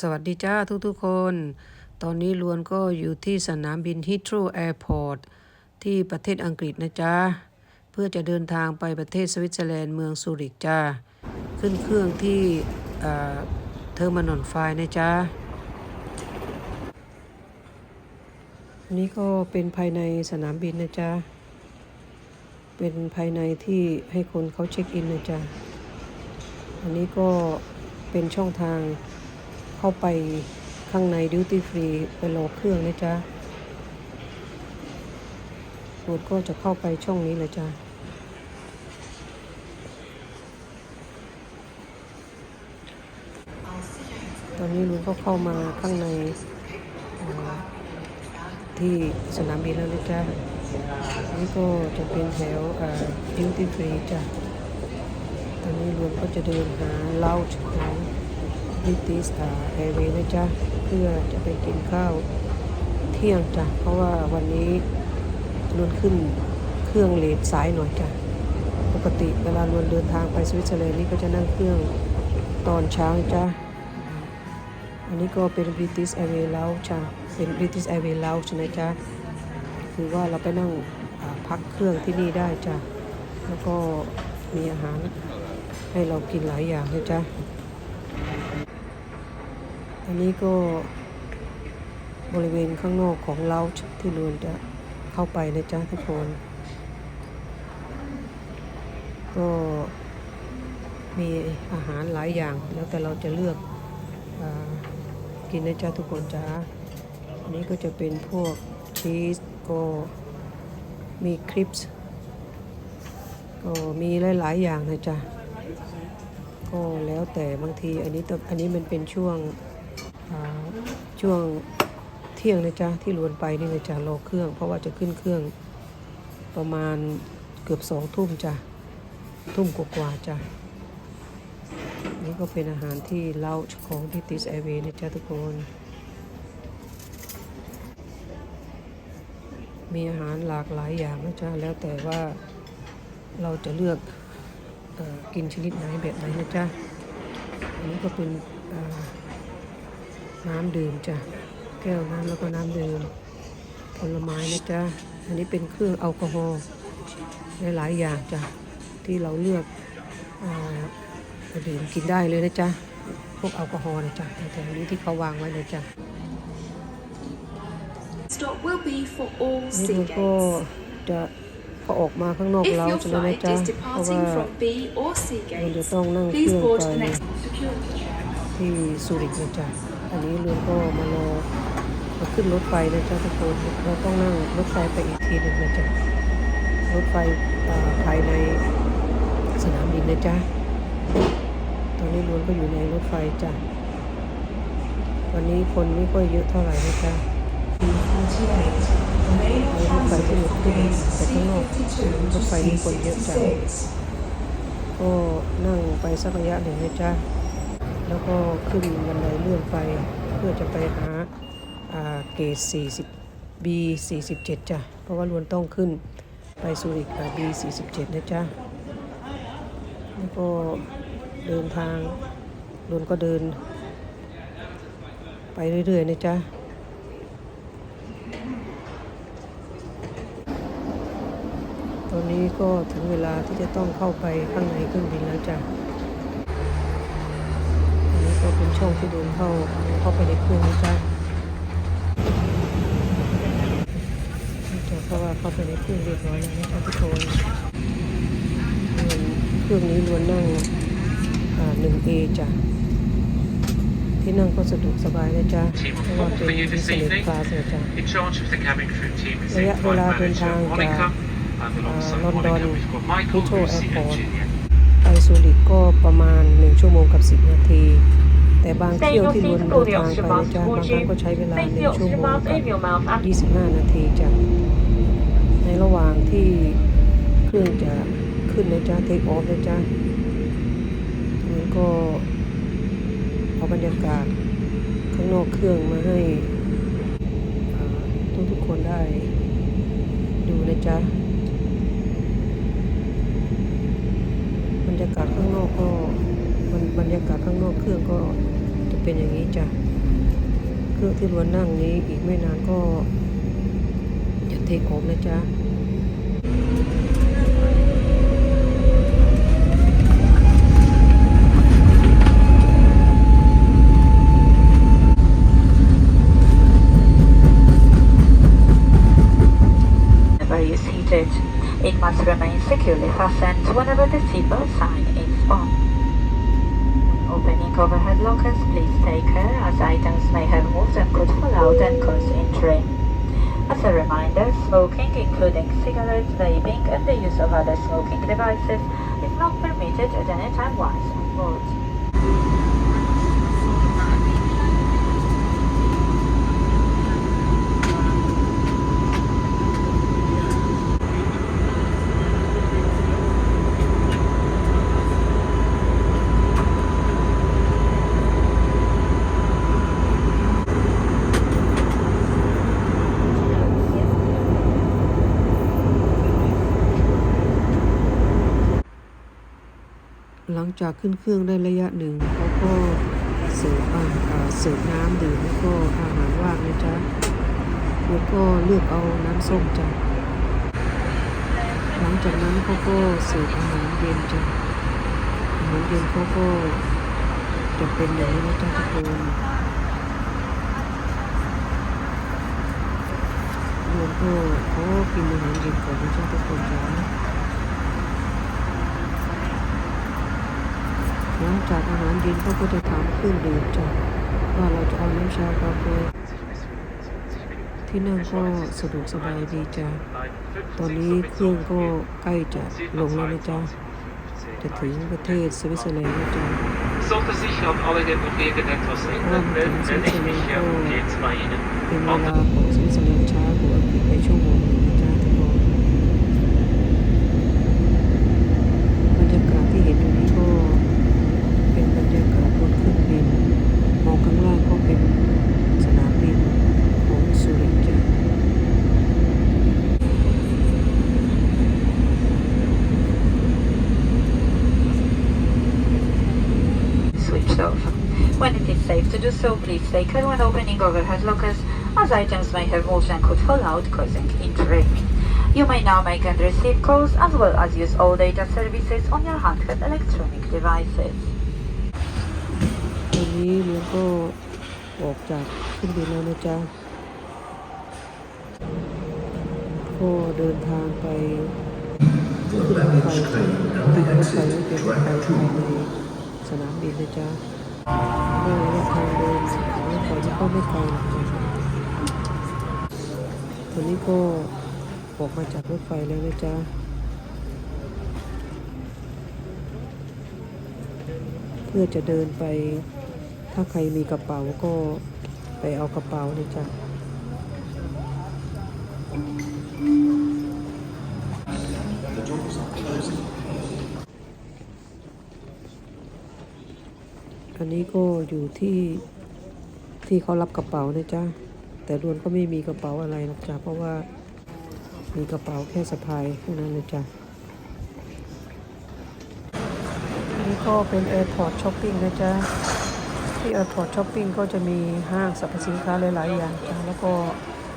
สวัสดีจ้าทุกๆคน ตอนนี้ลวนก็อยู่ที่สนามบินฮิต r รแอร์พอร์ตที่ประเทศอังกฤษนะจ๊ะเพื่อจะเดินทางไปประเทศสวิตเซอร์แลนด์เมืองซูริกจ้าขึ้นเครื่องที่เทอร์มินอลไฟนะจ๊ะอันนี้ก็เป็นภายในสนามบินนะจ๊ะ เป็นภายในที่ให้คนเขาเช็คอินนะจ๊ะ อันนี้ก็เป็นช่องทาง เข้าไปข้างในดิวตี้ฟรีไปรอเครื่องนะจ๊ะรถก็จะเข้าไปช่องนี้เลยจ้ะตอนนี้ลุงก็เข้ามาข้างในที่สนามบินแล้วนะจ๊ะนี่ก็จะเป็นแถวดิวตี้ฟรีจ้ะตอนนี้ลุงก็จะเดินหาเล้าของ ดิติสตาแอร์เวย์นะจ๊ะ เพื่อจะไปกินข้าวเที่ยงจ้ะ เพราะว่าวันนี้ลวนขึ้นเครื่องเลทสายหน่อยจ้ะ ปกติเวลาลวนเดินทางไปสวิตเซอร์แลนด์นี่ก็จะนั่งเครื่องตอนเช้าจ้ะ อันนี้ก็เป็น British Airways Lounge จ้ะ เป็น British Airways Lounge นะจ๊ะ คือว่าเราไปนั่งพักเครื่องที่นี่ได้จ้ะ แล้วก็มีอาหารให้เรากินหลายอย่างนะจ๊ะ อันนี้ก็บริเวณข้างนอกของเราที่ลวนจะเข้าไปนะจ๊ะทุกคน ก็มีอาหารหลายอย่างแล้วแต่เราจะเลือกอกินนะจ๊ะทุกคนจ้าอันนี้ก็จะเป็นพวกชีสก็มีคริปส์ก็มีหลาย ๆ อย่างนะจ๊ะก็แล้วแต่บางทีอันนี้ตอันนี้มันเป็นช่วง ช่วงเที่ยงนะจ๊ะที่ลวนไปนี่นะจ๊ะรอเครื่อง เพราะว่าจะขึ้นเครื่องประมาณเกือบสองทุ่มจ้ะทุ่มกว่าๆจ้ะนี่ก็เป็นอาหารที่เล่าของที่ติสแอร์เวย์นะจ๊ะทุกคน มีอาหารหลากหลายอย่างนะจ๊ะแล้วแต่ว่าเราจะเลือกอกินชนิดไหนแบบไหนนะจ๊ะอันนี้ก็เป็นอ่อ น้ำดื่มจ้ะ แก้วน้ำแล้วก็น้ำดื่ม ผลไม้นะจ๊ะ อันนี้เป็นเครื่องแอลกอฮอล์หลายๆอย่างจ้ะ ที่เราเลือกอาดื่มกินได้เลยนะจ๊ะ พวกแอลกอฮอล์นะจ๊ะแถวๆนี้ที่เขาวางไว้นะจ๊ะ Stop will be for all นี่เรา sea ก็ gates. จะพอออกมาข้างนอก If เรา your จะแล้วนะ flight จ๊ะ is เพราะว่า departing from B or C มันจะ gates, ต้องนั่งเค please รื่อง board ไป the next security check. ที่ซูริกนะจ๊ะ อันนี้เรือนก็มารอมาขึ้นรถไฟนะจ๊ะทุกคนเราต้องนั่งรถไฟไปอีกทีหนึ่งนะจ๊ะรถไฟภายในสนามบินนะจ๊ะตอนนี้รวนก็อยู่ในรถไฟจ้ะวันนี้คนไม่ค่อยเยอะเท่าไหร่นะจ๊ะรถไฟที่รถขึ้นแต่ข้างนอกรถไฟนี่คนเยอะจังก็นั่งไปสักระยะหนึ่งนะจ๊ะ แล้วก็ขึ้นบันไดเลื่อนไปเพื่อจะไปหาอ่าเกต40 B 47จ้ะ เพราะว่าลวนต้องขึ้นไปซูริกกับ B 47นะจ๊ะ แล้วก็เดินทางลวนก็เดิน ไปเรื่อยๆนะจ๊ะตอนนี้ก็ถึงเวลาที่จะต้องเข้าไปข้างในเครื่องบินแล้วจ้ะ ก็เป็นช่องที่เดินเข้าเข้าไปในเครื่องนะจ๊ะนี่จะเพราะว่าเข้าไปในเครื่องเรียบร้อยแล้วนะคะทุกคนส่วนเครื่องนี้ล้วนนั่งอ่า 1A จ้ะที่นั่งก็สะดวกสบายนะจ๊ะ Team เพราะว่า report เป็น for you บิส this เนส evening. คลาสนะจ๊ะ In charge of the cabin crew team is ระยะ the เว flight ลาเดิน manager ทาง Monica, จาก and อ่า alongside ลอนดอน Monica we've got Michael, ฮิโตร who's แอร์ senior พอร์ต junior. ไปซูริกก็ประมาณ 1 ชั่วโมงกับ 10 นาที แต่บางเที่ยวที่ลวนเดินทางไปนะจ๊ะบางครั้งก็ใช้เวลา1ชั่วโมงกับ25 นาทีจ้ะในระหว่างที่เครื่องจะขึ้นนะจ๊ะเทคออฟนะจ๊ะมันก็เอาบรรยากาศข้างนอกเครื่องมาให้ทุกทุกๆคนได้ดูนะจ๊ะ บรรยากาศข้างนอกเครื่องก็จะเป็นอย่างนี้จ้ะ เครื่องที่ล้วนนั่งนี้อีกไม่นานก็จะเทคออกนะจ๊ะ Whenever you seated, it must remain securely fastened whenever the seatbelt sign is on. Opening overhead lockers, please take care as items may have moved and could fall out and cause injury. As a reminder, smoking, including cigarettes, vaping, and the use of other smoking devices is not permitted at any time whilst on board. หลังจากขึ้นเครื่องได้ระยะหนึ่งเขาก็เสิร์ฟอาอ่าเสิร์ฟน้ำดื่มแล้วก็อาหารว่างนะจ๊ะแล้วก็เลือกเอาน้ำส้มจ้ะหลังจากนั้นเขาก็เสิร์ฟอาหารเย็นจ้ะอาหารเย็นเขาก็จะเป็นอย่างนี้นะจ๊ะทุกคนรวมก็เขาก็กินอาหารเย็นก่อนนะจ๊ะทุกคนจ้ะ หลังจากอาหารเย็นเขาก็จะถามเครื่องดื่มจ้ะว่าเราจะเอาน้ำชากาแฟที่นั่งก็สะดวกสบายดีจ้ะตอนนี้เครื่องก็ใกล้จะลงแล้วนะจ๊ะจะถึงประเทศสวิตเซอร์แลนด์แล้วจ้ะ Sollte sich an alle Regeln etwas ändern, mel- melde ich mich ja umgehend bei Ihnen. เป็นเวลาของสวิตเซอร์แลนด์ช้ากว่าอังกฤษไปชั่วโมง do so, please take care when opening overhead lockers, as items may have moved and could fall out, causing injury. You may now make and receive calls as well as use all data services on your handheld electronic devices. วันนี้เรือก็ออกจากเครื่องบินแล้วนะจ๊ะ ก็เดินทางไปขึ้นรถไฟติดรถไฟไม่เป็นรถไฟภายในสนามบินนะจ๊ะ ก็ระยะทางเดินรถไฟก็ไม่ไกลหรอกตอนนี้ก็ออกมาจากรถไฟแล้วนะจ๊ะเพื่อจะเดินไป ถ้าใครมีกระเป๋าก็ไปเอากระเป๋าเลยจ้ะ อันนี้ก็อยู่ที่ที่เขารับกระเป๋านะจ๊ะ แต่รวนก็ไม่มีกระเป๋าอะไรหรอกจ้ะเพราะว่ามีกระเป๋าแค่สะพายเท่านั้นเลยจ้ะนี่ก็เป็น Airport Shopping นะจ๊ะ ที่ Airport Shopping ก็จะมีห้างสรรพสินค้าหลาย ๆ อย่างจ้ะ แล้วก็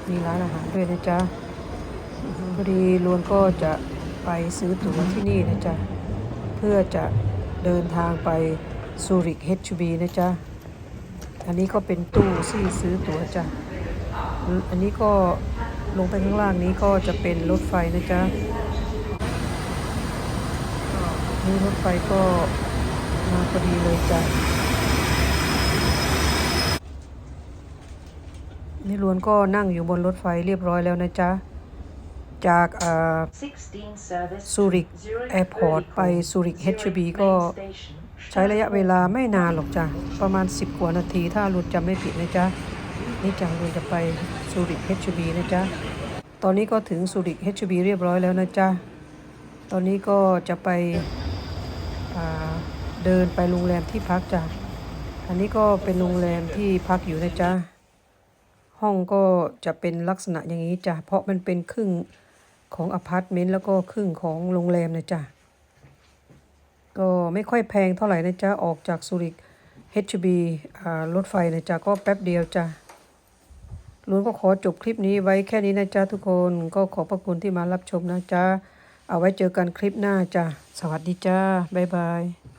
มีร้านอาหารด้วยนะจ๊ะพอดีลวนก็จะไปซื้อตั๋วที่นี่นะจ๊ะ เพื่อจะเดินทางไป ซูริก HB นะจ๊ะ อันนี้ก็เป็นตู้ที่ซื้อตั๋วจ้ะ อันนี้ก็ลงไปข้างล่างนี้ก็จะเป็นรถไฟนะจ๊ะ นี่รถไฟก็มาพอดีเลยจ้ะ นี่ล้วนก็นั่งอยู่บนรถไฟเรียบร้อยแล้วนะจ๊ะ จากซูริกแอร์พอร์ตไปซูริก HB ก็ ใช้ระยะเวลาไม่นานหรอกจ้ะ ประมาณ 10 กว่านาที ถ้าลุนจำไม่ผิดนะจ๊ะ นี่จังลุนจะไปซูริก HB นะจ๊ะ ตอนนี้ก็ถึงซูริก HB เรียบร้อยแล้วนะจ๊ะ ตอนนี้ก็จะไปเดินไปโรงแรมที่พักจ้ะ อันนี้ก็เป็นโรงแรมที่พักอยู่นะจ๊ะ ห้องก็จะเป็นลักษณะอย่างนี้จ้ะ เพราะมันเป็นครึ่งของอพาร์ตเมนต์แล้วก็ครึ่งของโรงแรมนะจ๊ะ ก็ไม่ค่อยแพงเท่าไหร่นะจ๊ะ ออกจากซูริก HB อ่ารถไฟนะจ๊ะ ก็แป๊บเดียวจ้ะลุนก็ขอจบคลิปนี้ไว้แค่นี้นะจ๊ะทุกคนก็ขอบพระคุณที่มารับชมนะจ๊ะ เอาไว้เจอกันคลิปหน้าจ้ะ สวัสดีจ้า บ๊ายบาย